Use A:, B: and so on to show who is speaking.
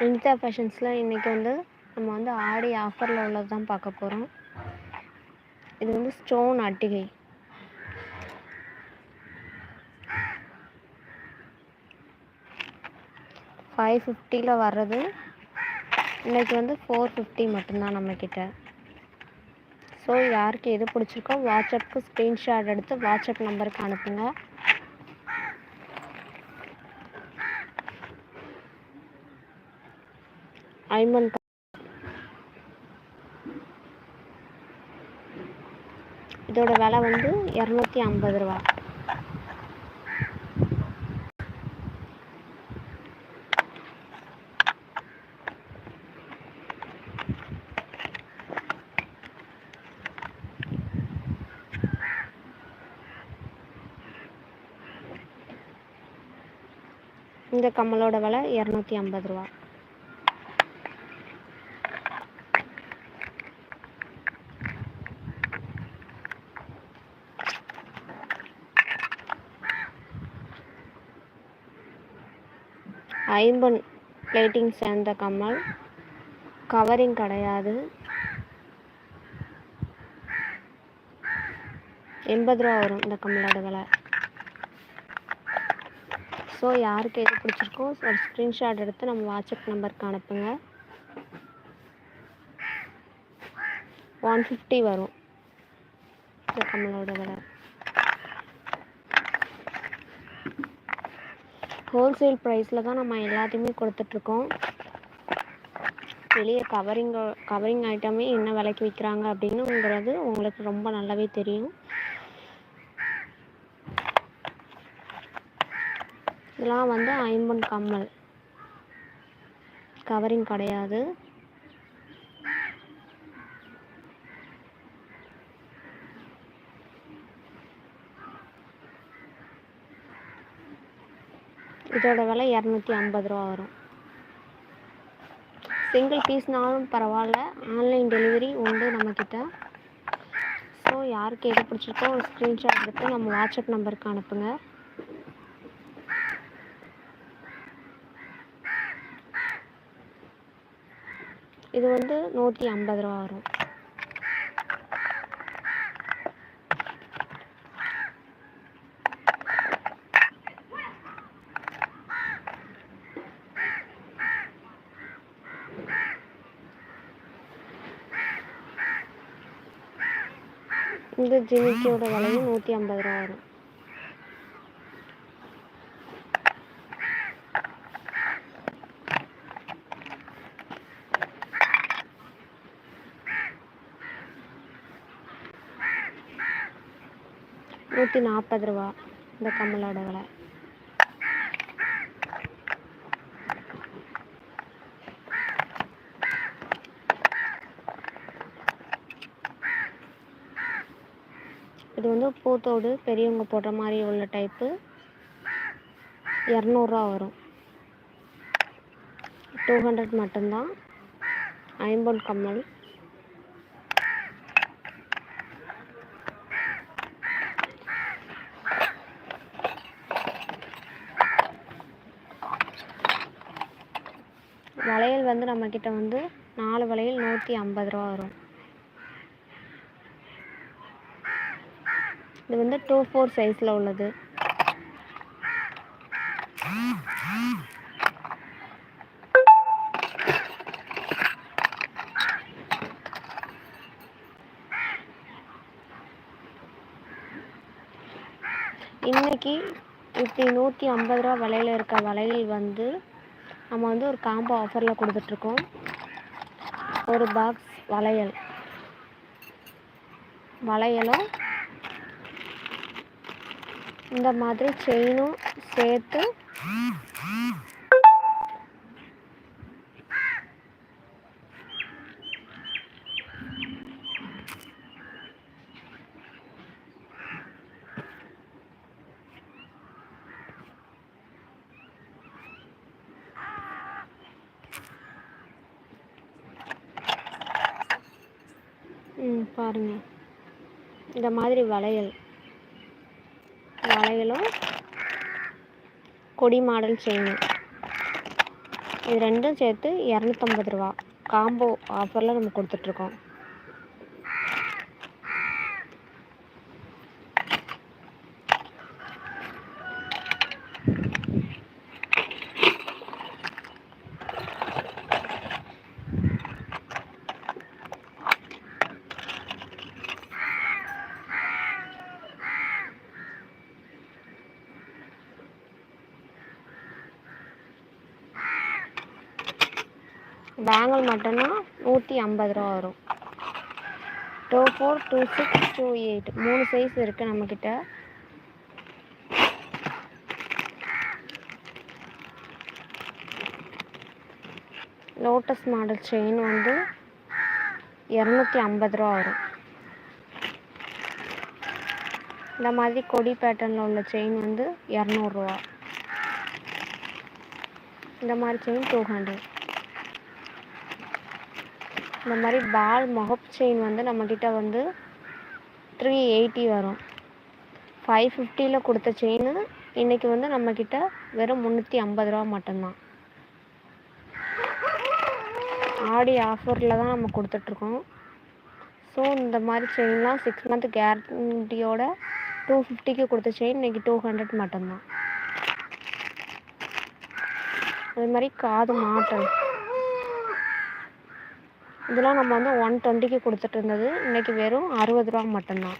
A: வினிதா ஃபேஷன்ஸில் இன்றைக்கி வந்து நம்ம வந்து ஆடி ஆஃபரில் உள்ளது தான் பார்க்க போகிறோம் இது வந்து ஸ்டோன் அட்டிகை. ஃபைவ் ஃபிஃப்டியில் வர்றது. இன்றைக்கி வந்து ஃபோர் ஃபிஃப்டி மட்டும்தான் நம்மக்கிட்ட ஸோ யாருக்கு எது பிடிச்சிருக்கோ வாட்ஸ்அப்புக்கு ஸ்க்ரீன்ஷாட் எடுத்து வாட்ஸ்அப் நம்பருக்கு அனுப்புங்க. ஐமன் இதோட விலை வந்து இரநூத்தி ஐம்பது ரூபா. இந்த கம்மலோட விலை இரநூத்தி ஐம்பது ரூபா. ஐம்பன் பிளேட்டிங் சேர்ந்த கம்மல். கவரிங் கிடையாது. எண்பது ரூபா வரும் இந்த கம்மலோட விலை. ஸோ யாருக்கு எது பிடிச்சிருக்கோ ஒரு ஸ்க்ரீன்ஷாட் எடுத்து நம்ம வாட்ஸ்அப் நம்பருக்கு அனுப்புங்க. ஒன் ஃபிஃப்டி வரும் இந்த கம்மலோட விலை. ஹோல்சேல் ப்ரைஸில் தான் நம்ம எல்லாத்தையுமே கொடுத்துட்ருக்கோம். வெளியே கவரிங் கவரிங் ஐட்டமே என்ன விலைக்கு விற்கிறாங்க அப்படின்னுங்கிறது உங்களுக்கு ரொம்ப நல்லாவே தெரியும். இதெல்லாம் வந்து ஐம்பன் கம்மல். கவரிங் கிடையாது. இதோட விலை இரநூத்தி ஐம்பது ரூபா வரும். சிங்கிள் பீஸ்னாலும் பரவாயில்ல. ஆன்லைன் டெலிவரி உண்டு நம்மக்கிட்ட ஸோ யாருக்கு எது பிடிச்சிருக்கோ ஒரு ஸ்க்ரீன்ஷாட் எடுத்து நம்ம வாட்ஸ்அப் நம்பருக்கு அனுப்புங்க. இது வந்து நூற்றி ஐம்பது ரூபா வரும். இந்த ஜிமிக்கியோட விலையும் நூற்றி ஐம்பது ரூபா வரும். நூற்றி நாற்பது ரூபா இந்த கம்மலோட விலை. இது வந்து பூத்தோடு பெரியவங்க போடுற மாதிரி உள்ள டைப்பு இரநூறுவா வரும். டூ ஹண்ட்ரட் மட்டும்தான். ஐம்பொன் கம்மல். வளையல் வந்து நம்மக்கிட்ட வந்து நாலு வளையல் நூற்றி ஐம்பது ரூபா வரும். இது வந்து டூ ஃபோர் சைஸில் உள்ளது. இன்னைக்கு இப்படி நூற்றி ஐம்பது ரூபா விலையில் இருக்க வளையல் வந்து நம்ம வந்து ஒரு காம்போ ஆஃபரில் கொடுத்துட்ருக்கோம். ஒரு பாக்ஸ் வளையல். வளையலும் இந்த மாதிரி செயினும் சேர்த்து ம் பாருங்கள் இந்த மாதிரி வளையல். வளையலும் கொடி மாடல் செயினும் இது ரெண்டும் சேர்த்து இரநூத்தம்பது ரூபா. காம்போ ஆஃபரில் நம்ம கொடுத்துட்ருக்கோம் பேங்கிள் மட்டும்னா நூற்றி ஐம்பது ரூபா வரும். Two four two six two eight. மூணு சைஸ் இருக்குது நம்மக்கிட்ட லோட்டஸ் மாடல் செயின் வந்து இரநூத்தி ஐம்பது ரூபா வரும். இந்த மாதிரி கொடி பேட்டர்னில் உள்ள செயின் வந்து இரநூறுவா இந்த மாதிரி செயின் டூ ஹண்ட்ரட் இந்த மாதிரி பால் முகப்பு செயின் வந்து நம்மக்கிட்ட வந்து த்ரீ எயிட்டி வரும். ஃபைவ் ஃபிஃப்டியில் கொடுத்த செயின் இன்றைக்கி வந்து நம்மக்கிட்ட வெறும் முந்நூற்றி ஐம்பது ரூபா மட்டும்தான். ஆடி ஆஃபரில் தான் நம்ம கொடுத்துட்ருக்கோம். ஸோ இந்த மாதிரி செயின்லாம் சிக்ஸ் மந்த் கேரண்டியோட டூ ஃபிஃப்டிக்கு கொடுத்த செயின் இன்றைக்கி டூ ஹண்ட்ரட் மட்டும்தான். அதே மாதிரி காது மாட்டல். இதெல்லாம் நம்ம வந்து ஒன் டுவெண்ட்டிக்கு கொடுத்துட்டு இருந்தது. இன்றைக்கி வெறும் அறுபது ரூபா மட்டும்தான்.